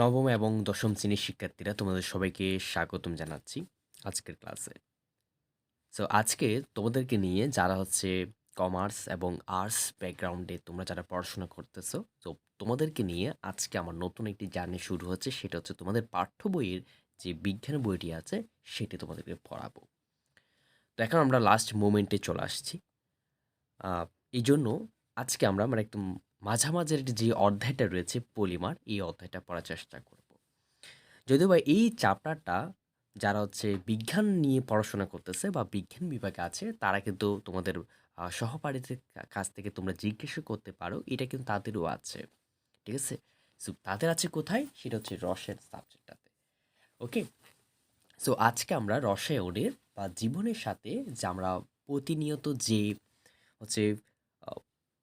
নবম এবং দশম শ্রেণির শিক্ষার্থীরা তোমাদের সবাইকে স্বাগতম জানাচ্ছি আজকের ক্লাসে। সো আজকে তোমাদেরকে নিয়ে যারা হচ্ছে কমার্স এবং আর্টস ব্যাকগ্রাউন্ডে তোমরা যারা পড়াশোনা করতেছো, তো তোমাদেরকে নিয়ে আজকে আমার নতুন একটি জার্নি শুরু হচ্ছে, সেটা হচ্ছে তোমাদের পাঠ্য বইয়ের যে বিজ্ঞান বইটি আছে, সেটি তোমাদেরকে পড়াবো। তো এখন আমরা লাস্ট মোমেন্টে চলে আসছি। এই জন্য আজকে আমরা আমার একদম মাঝামাঝের যে অধ্যায়টা রয়েছে পলিমার, এই অধ্যায়টা পড়ার চেষ্টা করব। যদিও বা এই চ্যাপ্টারটা যারা হচ্ছে বিজ্ঞান নিয়ে পড়াশোনা করতেছে বা বিজ্ঞান বিভাগে আছে, তারা কিন্তু তোমাদের সহপাঠীদের কাছ থেকে তোমরা জিজ্ঞাসা করতে পারো, এটা কিন্তু তাদেরও আছে। ঠিক আছে? সো, তাদের আছে কোথায়? সেটা হচ্ছে রসের সাবজেক্টটাতে ওকে সো, আজকে আমরা রসায়নের বা জীবনের সাথে যে আমরা প্রতিনিয়ত যে হচ্ছে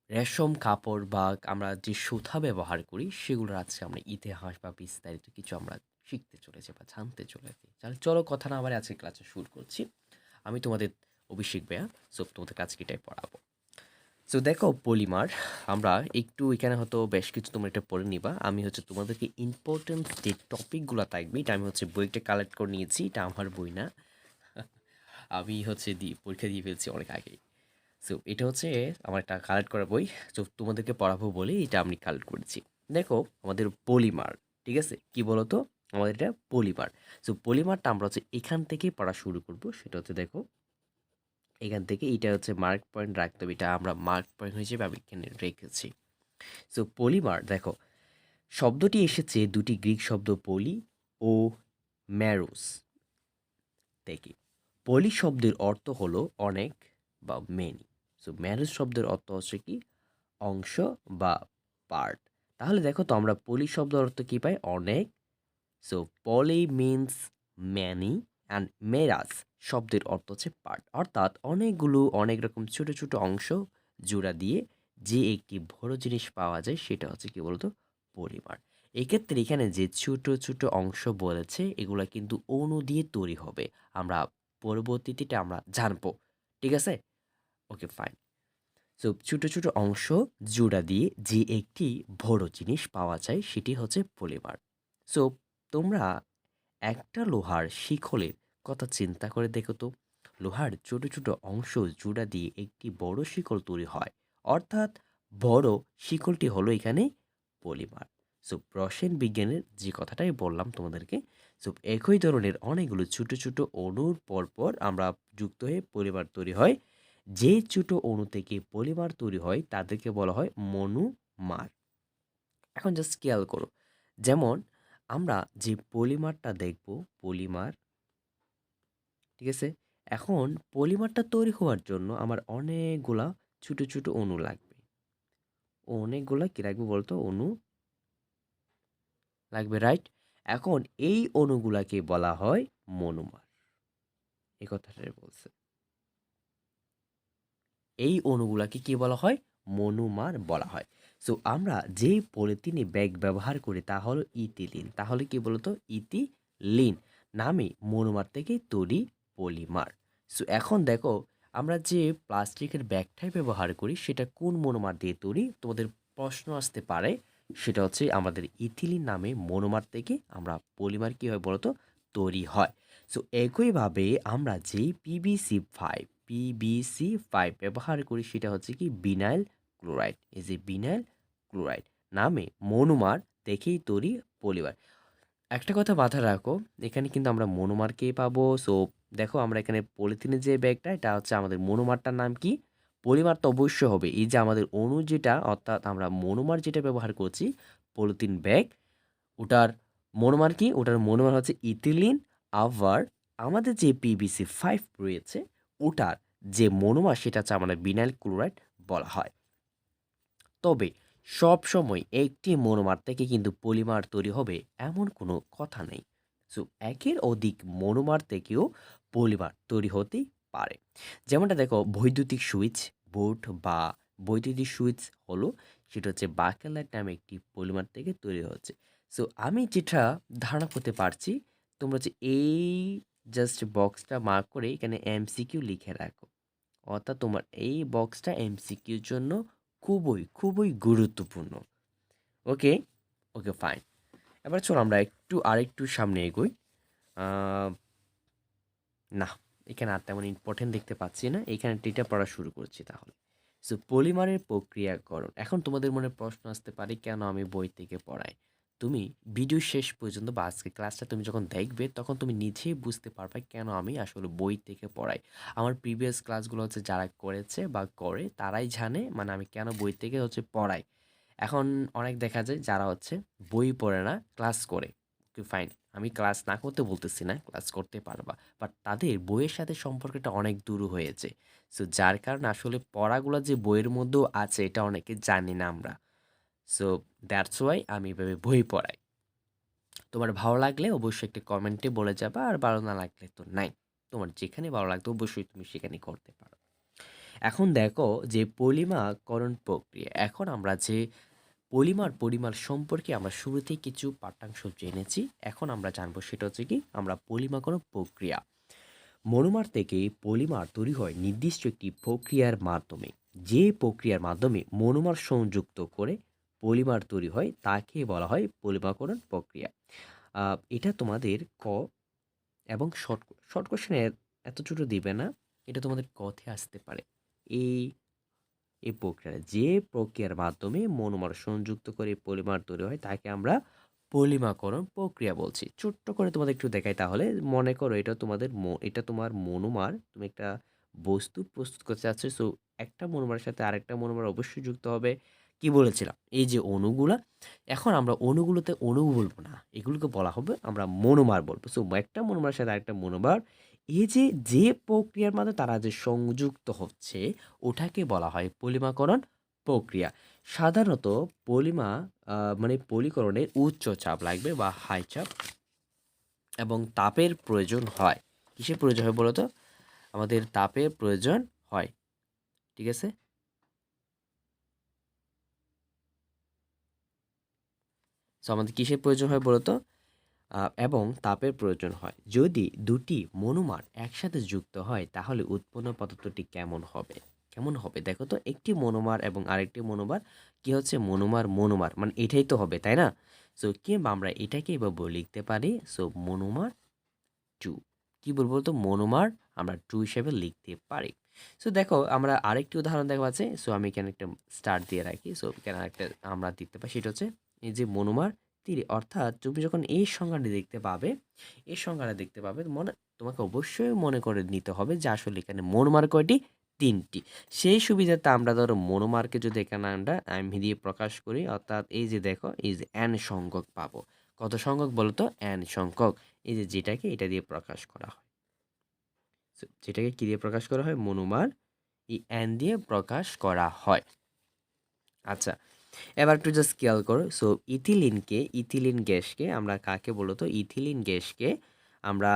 রেশম কাপড় বা আমরা যে সুতা ব্যবহার করি, সেগুলোর আজকে আমরা ইতিহাস বা বিস্তারিত কিছু আমরা শিখতে চলেছি বা জানতে চলেছি। তাহলে চলো কথা না আবার আজকে ক্লাসে শুরু করছি। আমি তোমাদের অভিষেক ভাইয়া সো তোমাদের কাছে এটাই পড়াবো। সো দেখো পলিমার, আমরা একটু এখানে হয়তো বেশ কিছু তোমরা এটা পড়ে নিবা। আমি হচ্ছে তোমাদেরকে ইম্পর্টেন্ট যে টপিকগুলো থাকবে, এটা আমি হচ্ছে বইটা কালেক্ট করে নিয়েছি, এটা আমার বই না। আমি হচ্ছে দিয়ে পরীক্ষা দিয়ে ফেলছি অনেক আগেই। সো এটা হচ্ছে আমার একটা কালেক্ট করা বই। তো তোমাদেরকে পড়াবো বলে এটা আমি কালেক্ট করেছি। দেখো, আমাদের পলিমার ঠিক আছে? কি বলো তো আমাদের এটা পলিমার সো পলিমারটা আমরা হচ্ছে এখান থেকে পড়া শুরু করব। সেটা হচ্ছে দেখো, এখান থেকে এটা হচ্ছে মার্ক পয়েন্ট রাখতে হবে। এটা আমরা মার্ক পয়েন্ট হিসেবে আমি এখানে রেখেছি। সো পলিমার দেখো, শব্দটি এসেছে দুটি গ্রিক শব্দ পলি ও ম্যারোস থেকে পলি শব্দের অর্থ হলো অনেক বা মেনি সো ম্যারেজ শব্দের অর্থ হচ্ছে কি? অংশ বা পার্ট তাহলে দেখো তো আমরা পলি শব্দের অর্থ কী পাই? অনেক। So poly means many and মেরাজ শব্দের অর্থ হচ্ছে পার্ট অর্থাৎ অনেকগুলো অনেক রকম ছোট ছোট অংশ জোড়া দিয়ে যে একটি বড় জিনিস পাওয়া যায় সেটা হচ্ছে কি বলতো? পরিমাণ। এক্ষেত্রে এখানে যে ছোট ছোট অংশ বলেছে, এগুলা কিন্তু অণু দিয়ে তৈরি হবে। আমরা পরবর্তীতে আমরা জানব। ঠিক আছে? ওকে ফাইন সো ছোটো ছোটো অংশ জোড়া দিয়ে যে একটি বড় জিনিস পাওয়া যায় সেটি হচ্ছে পলিমার। সো তোমরা একটা লোহার শিখলের কথা চিন্তা করে দেখো তো। লোহার ছোটো ছোটো অংশ জোড়া দিয়ে একটি বড় শিকল তৈরি হয়। অর্থাৎ বড় শিকলটি হলো এখানে পলিমার। সো রসায়ন বিজ্ঞানের যে কথাটাই বললাম তোমাদেরকে সো একই ধরনের অনেকগুলো ছোটো ছোট অণুর পরপর আমরা যুক্ত হয়ে পলিমার তৈরি হয়। যে ছোট অণু থেকে পলিমার তৈরি হয়, তাদেরকে বলা হয় মনোমার। এখন জাস্ট খেয়াল করো, যেমন আমরা যে পলিমারটা দেখব, পলিমার, ঠিক আছে? এখন পলিমারটা তৈরি হওয়ার জন্য আমার অনেকগুলা ছোট ছোট অণু লাগবে। অনেকগুলা কী রাখবে বলতো? অণু লাগবে রাইট এখন এই অণুগুলাকে বলা হয় মনোমার। এই কথাটাই বলছে। এই অণুগুলাকে কি বলা হয়? মনোমার বলা হয়। সো আমরা যে পলিথিনে ব্যাগ ব্যবহার করি তা হলো ইতিলিন তাহলে কি বলতো? ইতিলিন নামে মনোমার থেকে তৈরি পলিমার। সো এখন দেখো, আমরা যে প্লাস্টিকের ব্যাগটাই ব্যবহার করি, সেটা কোন মনোমার দিয়ে তৈরি? তোমাদের প্রশ্ন আসতে পারে, সেটা হচ্ছে আমাদের ইথিলিন নামে মনোমার থেকে আমরা পলিমার কী হয় বলতো? তৈরি হয়। সো একইভাবে আমরা যে পিবিসি ফাইভ পিবিসি ফাইভ ব্যবহার করি সেটা হচ্ছে কি বিনাইল ক্লোরাইড। এই যে বিনাইল ক্লোরাইড নামে মনোমার দেখেই তৈরি পলিমার। একটা কথা মাথায় রাখো, এখানে কিন্তু আমরা মনোমারকে পাবো? সো দেখো আমরা এখানে পলিথিনের যে ব্যাগটা, এটা হচ্ছে আমাদের মনোমারটার নাম কি? পলিমার তো অবশ্যই হবে। এই যে আমাদের অণু যেটা, অর্থাৎ আমরা মনোমার যেটা ব্যবহার করছি, পলিথিন ব্যাগ, ওটার মনোমার কি? ওটার মনোমার হচ্ছে ইথিলিন, আবার আমাদের যে পিবিসি ফাইভ রয়েছে ওটার যে মনোমার সেটা হচ্ছে আমাদের বিনাইল ক্লোরাইড বলা হয়। তবে সব সময় একটি মনোমার থেকে কিন্তু পলিমার তৈরি হবে এমন কোনো কথা নেই। সো, একের অধিক মনোমার থেকেও পলিমার তৈরি হতে পারে। যেমনটা দেখো, বৈদ্যুতিক সুইচ বোর্ড বা বৈদ্যুতিক সুইচ হলো, সেটা হচ্ছে বাকেলাইট নামে একটি পলিমার থেকে তৈরি হচ্ছে সো, আমি যেটা ধারণা করতে পারছি, তোমরা হচ্ছে এই জাস্ট বক্সটা মার্ক করে এখানে এমসিকিউ লিখে রাখো। অর্থাৎ তোমার এই বক্সটা এমসিকিউর জন্য খুবই খুবই গুরুত্বপূর্ণ। ওকে ওকে ফাইন এবার চলো আমরা একটু, আরেকটু সামনে এগোই। না, এখানে আর তেমন ইম্পর্টেন্ট দেখতে পাচ্ছি না। এখানে টিটা পড়া শুরু করছি তাহলে। সো পলিমারের প্রক্রিয়াকরণ। এখন তোমাদের মনে প্রশ্ন আসতে পারে, কেন আমি বই থেকে পড়াই? তুমি ভিডিও শেষ পর্যন্ত বা আজকে ক্লাসটা তুমি যখন দেখবে, তখন তুমি নিজেই বুঝতে পারবে কেন আমি আসলে বই থেকে পড়াই। আমার প্রিভিয়াস ক্লাসগুলো হচ্ছে যারা করেছে বা করে, তারাই জানে মানে আমি কেন বই থেকে হচ্ছে পড়াই। এখন অনেক দেখা যায় যারা হচ্ছে বই পড়ে না ক্লাস করে। ফাইন আমি ক্লাস না করতে বলতেছি না ক্লাস করতে পারবা। বাট তাদের বইয়ের সাথে সম্পর্কটা অনেক দূর হয়েছে। সো যার কারণে আসলে পড়াগুলো যে বইয়ের মধ্যেও আছে, এটা অনেকে জানি না আমরা। সো দ্যাটস ওয়াই আমি এভাবে বই পড়াই। তোমার ভালো লাগলে অবশ্যই একটা কমেন্টে বলে যাবে, আর ভালো না লাগলে তো নাই। তোমার যেখানে ভালো লাগতো অবশ্যই তুমি সেখানে করতে পারো। এখন দেখো যে পলিমাকরণ প্রক্রিয়া। এখন আমরা যে পলিমার পরিমাণ সম্পর্কে আমরা শুরুতেই কিছু পাঠ্যাংশ জেনেছি, এখন আমরা জানব সেটা হচ্ছে কি, আমরা পলিমাকরণ প্রক্রিয়া। মনোমার থেকে পলিমার তৈরি হয় নির্দিষ্ট একটি প্রক্রিয়ার মাধ্যমে। যে প্রক্রিয়ার মাধ্যমে মনোমার সংযুক্ত করে পলিমার তৈরি হয়, তাকে বলা হয় পলিমাকরণ প্রক্রিয়া। এটা তোমাদের ক এবং শর্ট শর্ট কোশ্চেনে এত ছোটো দিবে না, এটা তোমাদের কথে আসতে পারে। এই এই প্রক্রিয়া যে প্রক্রিয়ার মাধ্যমে মনোমার সংযুক্ত করে পলিমার তৈরি হয়, তাকে আমরা পলিমাকরণ প্রক্রিয়া বলছি। ছোট্ট করে তোমাদের একটু দেখাই তাহলে, মনে করো এটা তোমাদের এটা তোমার মনোমার, তুমি একটা বস্তু প্রস্তুত করতে চাচ্ছ, সো একটা মনোমারের সাথে আরেকটা মনোমার অবশ্যই যুক্ত হবে। কি বলেছিলাম? এই যে অণুগুলা, এখন আমরা অণুগুলোতে অণু বলব না, এগুলোকে বলা হবে আমরা মনোমার বলব। সো একটা মনোমারের সাথে আরেকটা মনোমার, এই যে যে প্রক্রিয়ার মাধ্যমে তারা যে সংযুক্ত হচ্ছে, ওটাকে বলা হয় পলিমাকরণ প্রক্রিয়া। সাধারণত পলিমা মানে পলিকরণের উচ্চ চাপ লাগবে বা হাই চাপ এবং তাপের প্রয়োজন হয়। কিসের প্রয়োজন হয় বলতো? আমাদের তাপের প্রয়োজন হয়। ঠিক আছে? সো আমাদের কিসের প্রয়োজন হয় বলতো? এবং তাপের প্রয়োজন হয়। যদি দুটি মনোমার একসাথে যুক্ত হয়, তাহলে উৎপন্ন পদার্থটি কেমন হবে? কেমন হবে? দেখো তো, একটি মনোমার এবং আরেকটি মনোমার কি হচ্ছে? মনোমার মনোমার মানে এটাই তো হবে, তাই না? সো কিংবা আমরা এটাকে এভাবে লিখতে পারি? সো মনোমার টু কি বলব তো মনোমার আমরা টু হিসেবে লিখতে পারি। সো দেখো, আমরা আরেকটি উদাহরণ দেখা আছে। সো আমি এখানে একটা স্টার দিয়ে রাখি। সো এখানে আরেকটা আমরা দেখতে পাই, সেটা হচ্ছে যে মনোমার তীরে, অর্থাৎ তুমি যখন এই সংজ্ঞাটি দেখতে পাবে, এই সংজ্ঞাটা দেখতে পাবে, মনে, তোমাকে অবশ্যই মনে করে নিতে হবে যে আসলে এখানে মনোমার কয়টি? তিনটি। সেই সুবিধাতে আমরা ধরো মনোমারকে যদি এখানে আমরা এম দিয়ে প্রকাশ করি, অর্থাৎ এই যে দেখো, এই যে অ্যান সংখ্যক পাবো। কত সংখ্যক বলতো অ্যান সংখ্যক। এই যে যেটাকে এটা দিয়ে প্রকাশ করা হয়। যেটাকে কী দিয়ে প্রকাশ করা হয়? মনোমার এই অ্যান দিয়ে প্রকাশ করা হয়। আচ্ছা এবার একটু জাস্ট খেয়াল করো। সো ইথিলিনকে, ইথিলিন গ্যাসকে আমরা কাকে বলতো? ইথিলিন গ্যাসকে আমরা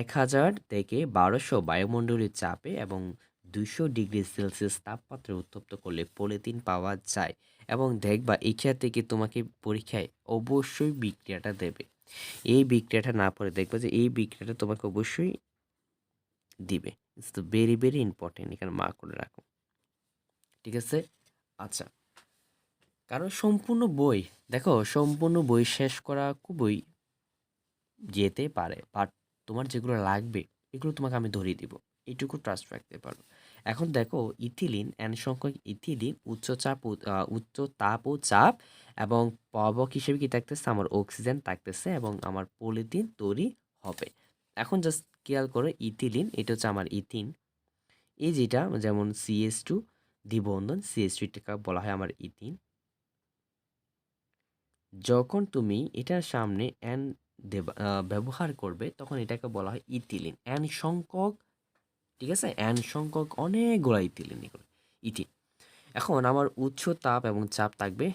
এক হাজার থেকে বারোশো বায়ুমণ্ডলীয় চাপে এবং দুশো ডিগ্রি সেলসিয়াস তাপমাত্রায় উত্তপ্ত করলে পলিথিন পাওয়া যায়। এবং দেখবা এখান থেকে তোমাকে পরীক্ষায় অবশ্যই বিক্রিয়াটা দেবে। এই বিক্রিয়াটা না পড়ে দেখবা যে এই বিক্রিয়াটা তোমাকে অবশ্যই দিবে। ইটস তো ভেরি ভেরি ইম্পর্টেন্ট এখানে মা করে রাখো। ঠিক আছে? আচ্ছা। কারণ সম্পূর্ণ বই, দেখো, সম্পূর্ণ বই শেষ করা খুবই যেতে পারে বাট তোমার যেগুলো লাগবে, এগুলো তোমাকে আমি ধরিয়ে দিব। এইটুকু ট্রাস্ট রাখতে পারো। এখন দেখো, ইথিলিন এন সংখ্যক ইথিলিন উচ্চ চাপ উচ্চ তাপ ও চাপ এবং পাবক হিসেবে কি থাকতেছে? আমার অক্সিজেন থাকতেছে এবং আমার পলিথিন তৈরি হবে। এখন জাস্ট খেয়াল করো, ইথিলিন, এটা হচ্ছে আমার ইথিন। এই যেটা, যেমন সিএস টু দ্বিবন্ধন সিএস টু এটাকে বলা হয় আমার ইথিন। যখন তুমি এটার সামনে অ্যান ব্যবহার করবে, তখন এটাকে বলা হয় ইথিলিন। অ্যান সংখ্যক ঠিক আছে? অ্যান সংখ্যক অনেকগুলো ইথিলিন এগুলো। ইথিন। এখন আমার উচ্চ তাপ এবং চাপ থাকবে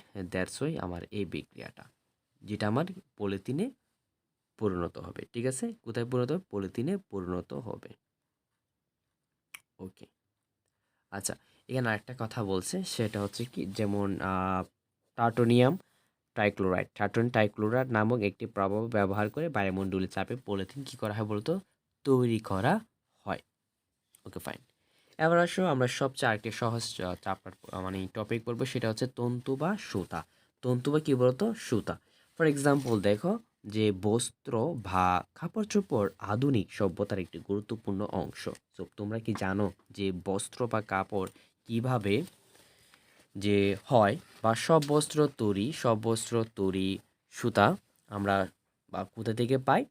ওয়াই আমার এই বিক্রিয়াটা, যেটা আমার পলিথিনে পরিণত হবে, ঠিক আছে? কোথায় পরিণত হবে? পলিথিনে পরিণত হবে। ওকে। আচ্ছা এখানে আরেকটা কথা বলছে, সেটা হচ্ছে কি? যেমন টার্টোনিয়াম ট্রাইক্লোরাইড টার্টন ট্রাইক্লোরাইড নামক একটি প্রভাব ব্যবহার করে বায়ুমণ্ডলীয় চাপে পলিথিন কী করা হয় বলতো? তৈরি করা হয়। ওকে ফাইন এবার আসো আমরা সবচেয়ে আরেকটি সহজ চাপ্টার মানে টপিক পড়ব সেটা হচ্ছে তন্তু বা সুতা। তন্তু বা কী বলতো? সুতা। ফর এক্সাম্পল দেখো যে বস্ত্র বা কাপড় চোপড় আধুনিক সভ্যতার একটি গুরুত্বপূর্ণ অংশ। তো তোমরা কি জানো যে বস্ত্র বা কাপড় কীভাবে যে হয় বা সব বস্ত্র তৈরি, সব বস্ত্র তৈরি সুতা আমরা বা কোথা থেকে পাই?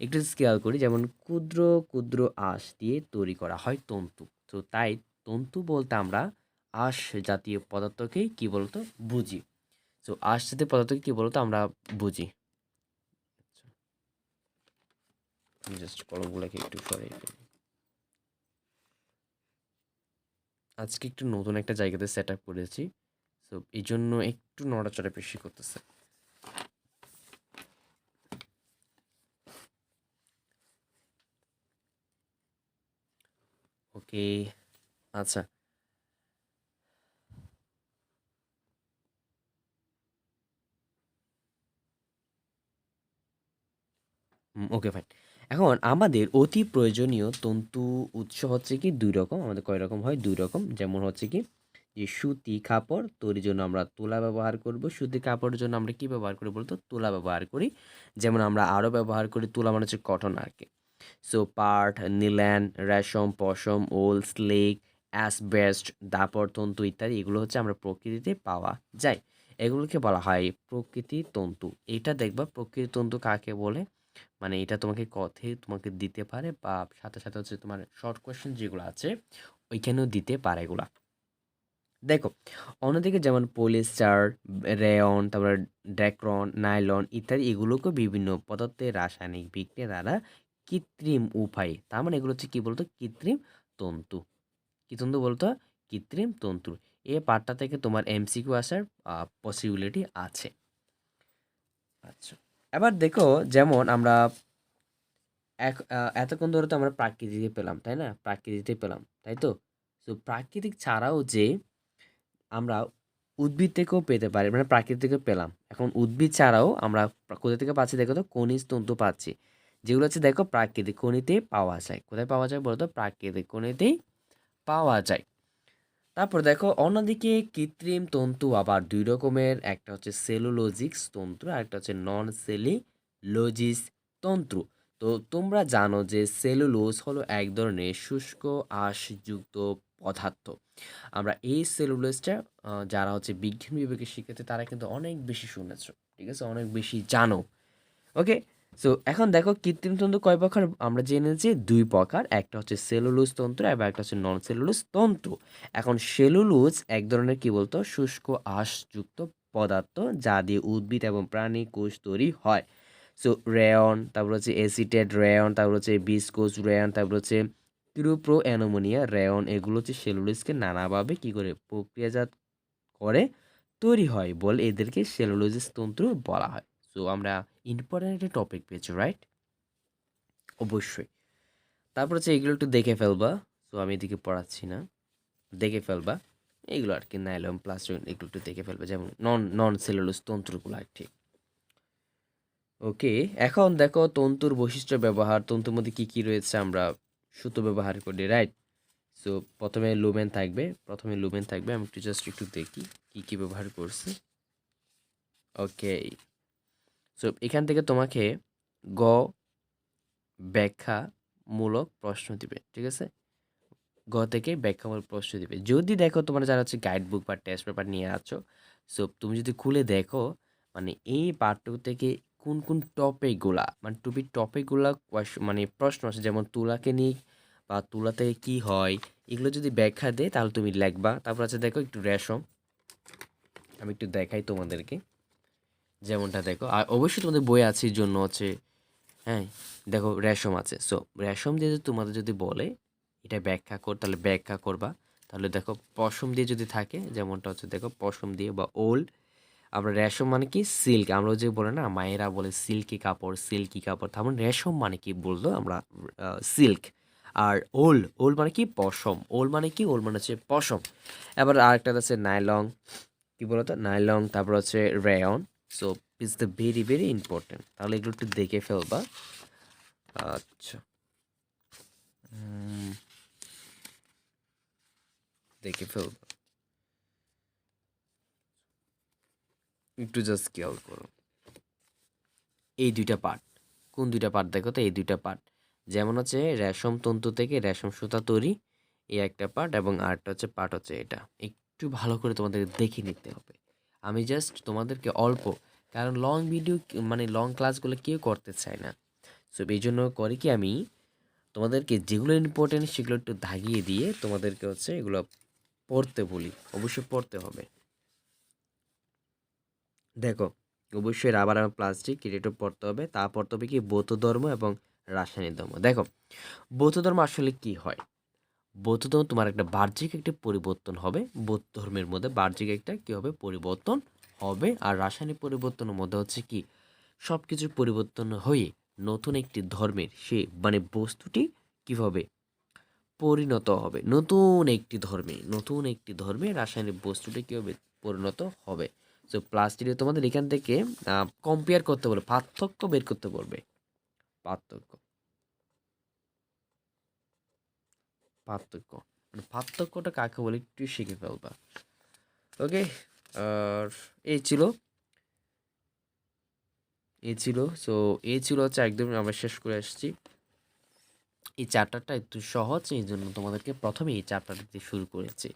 একটু স্কেয়াল করি, যেমন ক্ষুদ্র ক্ষুদ্র আঁশ দিয়ে তৈরি করা হয় তন্তু। তো তাই তন্তু বলতে আমরা আঁশ জাতীয় পদার্থকেই কি বলতো? বুঝি। তো আঁশ জাতীয় পদার্থকে কি বলতো? আমরা বুঝি। জাস্ট কলমগুলোকে একটু সরাই আজকে একটু নতুন একটা জায়গাতে সেট আপ করেছি। সো এই জন্য একটু নড়াচড়া বেশি করতেছে। ওকে আচ্ছা। ওকে ফাইন এখন আমাদের অতি প্রয়োজনীয় তন্তু উৎস হচ্ছে কি দুই রকম, আমাদের কয় রকম হয়? দুই রকম। যেমন হচ্ছে কি, যে সুতি কাপড়, তৈরির জন্য আমরা তুলা ব্যবহার করব। সুতি কাপড়ের জন্য আমরা কি ব্যবহার করি বলতো? তুলা ব্যবহার করি। যেমন আমরা আরও ব্যবহার করি তুলা মানে হচ্ছে কটন আর কি। সো পাট নিল্যান্ড রেশম, পশম, ওল, স্লেক, অ্যাসবেস্ট, দাপর তন্তু ইত্যাদি এগুলো হচ্ছে আমরা প্রকৃতিতে পাওয়া যায়। এগুলোকে বলা হয় প্রকৃতি তন্তু। এটা দেখবা প্রকৃতি তন্তু কাকে বলে? মানে এটা তোমাকে কথে, তোমাকে দিতে পারে বা সাথে সাথে হচ্ছে তোমার শর্ট কোয়েশ্চেন যেগুলো আছে, ওইখানেও দিতে পারে এগুলা। দেখো, অন্যদিকে যেমন পলিস্টার রেয়ন তারপরে ড্যাক্রন নাইলন ইত্যাদি এগুলোকে বিভিন্ন পদার্থের রাসায়নিক বিক্রিয়া দ্বারা কৃত্রিম উপায়ে, তার মানে এগুলো হচ্ছে কী বলতো? কৃত্রিম তন্তু। কী তন্তু বলতো? কৃত্রিম তন্তু। এ পার্টটা থেকে তোমার এমসিকিউ আসার পসিবিলিটি আছে। আচ্ছা। এবার দেখো যেমন আমরা এক এতক্ষণ ধরে তো আমরা প্রাকৃতিক পেলাম, তাই না? প্রাকৃতিক পেলাম, তাই তো? তো প্রাকৃতিক ছাড়াও যে আমরা উদ্ভিদ থেকেও পেতে পারি মানে প্রাকৃতিক থেকে পেলাম। এখন উদ্ভিদ ছাড়াও আমরা কোথা থেকে পাচ্ছি দেখো তো? খনিজ তন্তু পাচ্ছি। যেগুলো হচ্ছে দেখো প্রাকৃতিক খনিতে পাওয়া যায়। কোথায় পাওয়া যায় বলতো প্রাকৃতিক খনিতেই পাওয়া যায়। তারপর দেখো, অন্যদিকে কৃত্রিম তন্তু আবার দুই রকমের, একটা হচ্ছে সেলুলোজিক্স তন্তু আর একটা হচ্ছে নন সেলিলোজিস তন্তু। তো তোমরা জানো যে সেলুলোজ হলো এক ধরনের শুষ্ক আঁশযুক্ত পদার্থ। আমরা এই সেলুলোজটা যারা হচ্ছে বিজ্ঞান বিভাগের শিক্ষার্থী, তারা কিন্তু অনেক বেশি শুনেছ, ঠিক আছে? অনেক বেশি জানো। ওকে? সো এখন দেখো কৃত্রিম তন্তু কয় প্রকার? আমরা জেনেছি দুই প্রকার। একটা হচ্ছে সেলুলোজ তন্ত্র এবং একটা হচ্ছে নন সেলুলোজ তন্তু। এখন সেলুলোজ এক ধরনের কি বলতো? শুষ্ক, আঁশযুক্ত পদার্থ যা দিয়ে উদ্ভিদ এবং প্রাণী কোষ তৈরি হয়। সো রেয়ন তারপর হচ্ছে এসিটেড রেয়ন তারপর হচ্ছে বিসকোজ রেয়ন তারপর হচ্ছে ক্রিউপ্রো অ্যানোমোনিয়া রেয়ন এগুলো হচ্ছে সেলুলোজকে নানাভাবে কি করে? প্রক্রিয়াজাত করে, তৈরি হয় বলে এদেরকে সেলুলোজিস তন্ত্র বলা হয়। সো আমরা ইম্পর্টেন্ট একটা টপিক পেয়েছি রাইট অবশ্যই। তারপর হচ্ছে এগুলো একটু দেখে ফেলবা। সো আমি এদিকে পড়াচ্ছি না। দেখে ফেলবা। এগুলো আর কি নাইলম প্লাস এগুলো একটু দেখে ফেলবে। যেমন নন নন সেলুলোস তন্ত্রগুলো আর ঠিক ওকে এখন দেখো তন্তুর বৈশিষ্ট্য ব্যবহার, তন্তুর মধ্যে কী কী রয়েছে আমরা সুতো ব্যবহার করি রাইট সো প্রথমে লুমেন থাকবে। প্রথমে লুমেন থাকবে। আমি একটু জাস্ট একটু দেখি কী কী ব্যবহার করছে। ওকে সো এখান থেকে তোমাকে গ ব্যাখ্যামূলক প্রশ্ন দিবে, ঠিক আছে? গ থেকে ব্যাখ্যামূলক প্রশ্ন দিবে। যদি দেখো তোমার যারা হচ্ছে গাইড বুক বা টেস্ট পেপার নিয়ে আছো সো তুমি যদি খুলে দেখো মানে এই পাঠটুকু থেকে কোন কোন টপিকগুলা মানে টুপির টপিকগুলা মানে প্রশ্ন আছে, যেমন তুলাকে নিয়ে বা তুলা থেকে কী হয়, এগুলো যদি ব্যাখ্যা দেয় তাহলে তুমি লিখবা। তারপর আছে দেখো একটু রেশম, আমি একটু দেখাই তোমাদেরকে। যেমনটা দেখো। আর অবশ্যই তোমাদের বই আছে জন্য হচ্ছে হ্যাঁ দেখো রেশম আছে। সো রেশম দিয়ে যদি তোমাদের যদি বলে, এটা ব্যাখ্যা কর, তাহলে ব্যাখ্যা করবা। তাহলে দেখো পশম দিয়ে যদি থাকে, যেমনটা হচ্ছে দেখো পশম দিয়ে বা ওল্ড আমরা রেশম মানে কি? সিল্ক। আমরা যে বলে না, মায়েরা বলে সিল্কি কাপড় সিল্কি কাপড়। তার মানে রেশম মানে কি বলল আমরা? সিল্ক। আর ওল ওল মানে কি? পশম। ওল মানে কি? ওল মানে হচ্ছে পশম। এবার আরেকটা আছে নাইলং। কি বলতো? নাইলং, তারপর হচ্ছে rayon. So is the very very important তাহলে এগুলো একটু দেখে ফেলবা। আচ্ছা। দেখে ফেলবা। একটু জাস্ট খেয়াল করো। এই দুইটা পার্ট কোন দুইটা পার্ট দেখো তো? এই দুইটা পার্ট যেমন হচ্ছে রেশম তন্তু থেকে রেশম সুতা তৈরি, এই একটা পার্ট এবং আরেকটা হচ্ছে পার্ট হচ্ছে এটা। একটু ভালো করে তোমাদের দেখে নিতে হবে। আমি জাস্ট তোমাদেরকে অল্প, কারণ লং ভিডিও মানে লং ক্লাসগুলো কেউ করতে চায় না। সো এই জন্য করি কি আমি তোমাদেরকে যেগুলো ইম্পর্টেন্ট সেগুলো একটু দাগিয়ে দিয়ে তোমাদেরকে হচ্ছে এগুলো পড়তে বলি। অবশ্যই পড়তে হবে। দেখো, অবশ্যই রাবার এবং প্লাস্টিক এটাও পড়তে হবে তা পড়তে হবে কি বৌদ্ধ ধর্ম এবং রাসায়নিক ধর্ম। দেখো, বৌদ্ধ ধর্ম আসলে কি হয়? বৌদ্ধ ধর্ম তোমার একটা বাহ্যিক একটা পরিবর্তন হবে। বৌদ্ধ ধর্মের মধ্যে বাহ্যিক একটা কী হবে? পরিবর্তন হবে। আর রাসায়নিক পরিবর্তনের মধ্যে হচ্ছে কি? সব কিছুর পরিবর্তন হয়ে নতুন একটি ধর্মের সে মানে বস্তুটি কীভাবে পরিণত হবে? নতুন একটি ধর্মে, নতুন একটি ধর্মে রাসায়নিক বস্তুটি কীভাবে পরিণত হবে? সো প্লাস্টিকে তোমাদের এখান থেকে কম্পেয়ার করতে বলবে পার্থক্য বের করতে বলবে। পার্থক্য। পার্থক্য। মানে পার্থক্যটা কাকে বলে একটু শিখে ফেলবা। ওকে আর এই ছিল? এ ছিল। সো এ ছিল হচ্ছে একদম আমরা শেষ করে আসছি। এই চ্যাপ্টারটা একটু সহজ, এই জন্য তোমাদেরকে প্রথমে এই চ্যাপ্টারটা দিয়ে শুরু করেছি।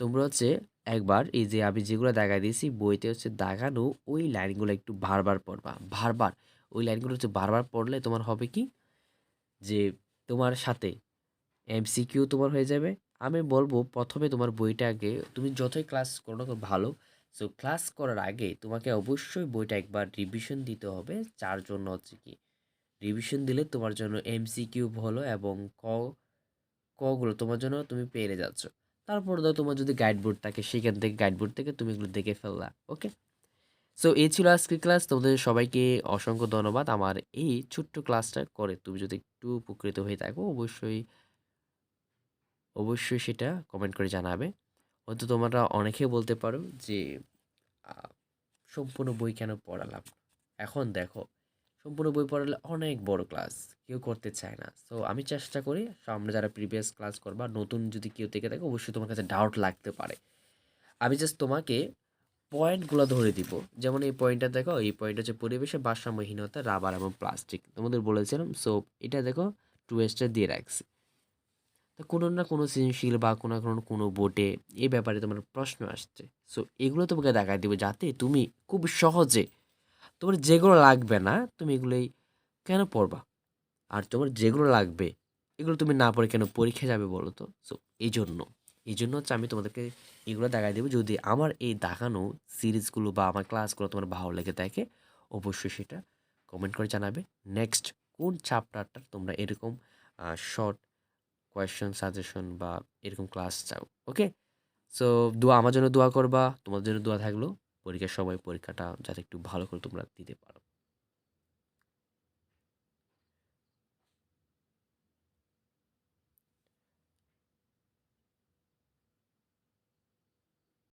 তোমরা হচ্ছে একবার এই যে আমি যেগুলো দেখা দিয়েছি, বইতে হচ্ছে দেখানো ওই লাইনগুলো একটু বারবার পড়বা। বারবার। ওই লাইনগুলো হচ্ছে বারবার পড়লে তোমার হবে কি? যে তোমার সাথে এমসিকিউ তোমার হয়ে যাবে। আমি বলব প্রথমে তোমার বইটা আগে, তুমি যতই ক্লাস করো না ভালো। সো ক্লাস করার আগে তোমাকে অবশ্যই বইটা একবার রিভিশন দিতে হবে। যার জন্য হচ্ছে কি রিভিশন দিলে তোমার জন্য এমসিকিউ হলো এবং ক, কগুলো তোমার জন্য তুমি পেরে যাচ্ছ। তারপর ধর তোমার যদি গাইড বোর্ড থাকে, সেখান থেকে গাইড বোর্ড থেকে তুমি এগুলো দেখে ফেললা ওকে সো এই ছিল আজকের ক্লাস তোমাদের সবাইকে অসংখ্য ধন্যবাদ। আমার এই ছোট্ট ক্লাসটা করে তুমি যদি একটু উপকৃত হয়ে থাকো, অবশ্যই অবশ্যই সেটা কমেন্ট করে জানাবে। হয়তো তোমরা অনেকে বলতে পারো যে সম্পূর্ণ বই কেন পড়ালাম? এখন দেখো, সম্পূর্ণ বই পড়ালে অনেক বড় ক্লাস কেউ করতে চায় না। তো আমি চেষ্টা করি, সামনে যারা প্রিভিয়াস ক্লাস করবা, নতুন যদি কেউ থেকে থাকে অবশ্যই তোমার কাছে ডাউট লাগতে পারে। আমি জাস্ট তোমাকে পয়েন্টগুলো ধরে দিব। যেমন এই পয়েন্টটা দেখো, এই পয়েন্ট হচ্ছে পরিবেশে ভারসাম্যহীনতা রাবার এবং প্লাস্টিক তোমাদের বলেছিলাম সো এটা দেখো টু দিয়ে রাখছি। কোনো না কোনো সৃজনশীল বা কোনো কোনো কোনো বোটে এই ব্যাপারে তোমার প্রশ্ন আসছে। সো এগুলো তোমাকে দেখা দিব যাতে তুমি খুব সহজে তোমার যেগুলো লাগবে না, তুমি এগুলোই কেন পড়বা? আর তোমার যেগুলো লাগবে, এগুলো তুমি না পড়ে কেন পরীক্ষা যাবে বলো তো? সো এই জন্য এই জন্য হচ্ছে আমি তোমাদেরকে এগুলো দেখাই দেবো। যদি আমার এই দেখানো সিরিজগুলো বা আমার ক্লাসগুলো তোমার ভালো লেগে থাকে, অবশ্যই সেটা কমেন্ট করে জানাবে। নেক্সট কোন চ্যাপ্টারটা তোমরা এরকম শর্ট কোয়েশ্চন সাজেশন বা এরকম ক্লাস চাও ওকে সো দোয়া আমার জন্য দোয়া করবা তোমার জন্য দোয়া থাকল। পরীক্ষার সময় পরীক্ষাটা যাতে একটু ভালো করে তোমরা দিতে পারো।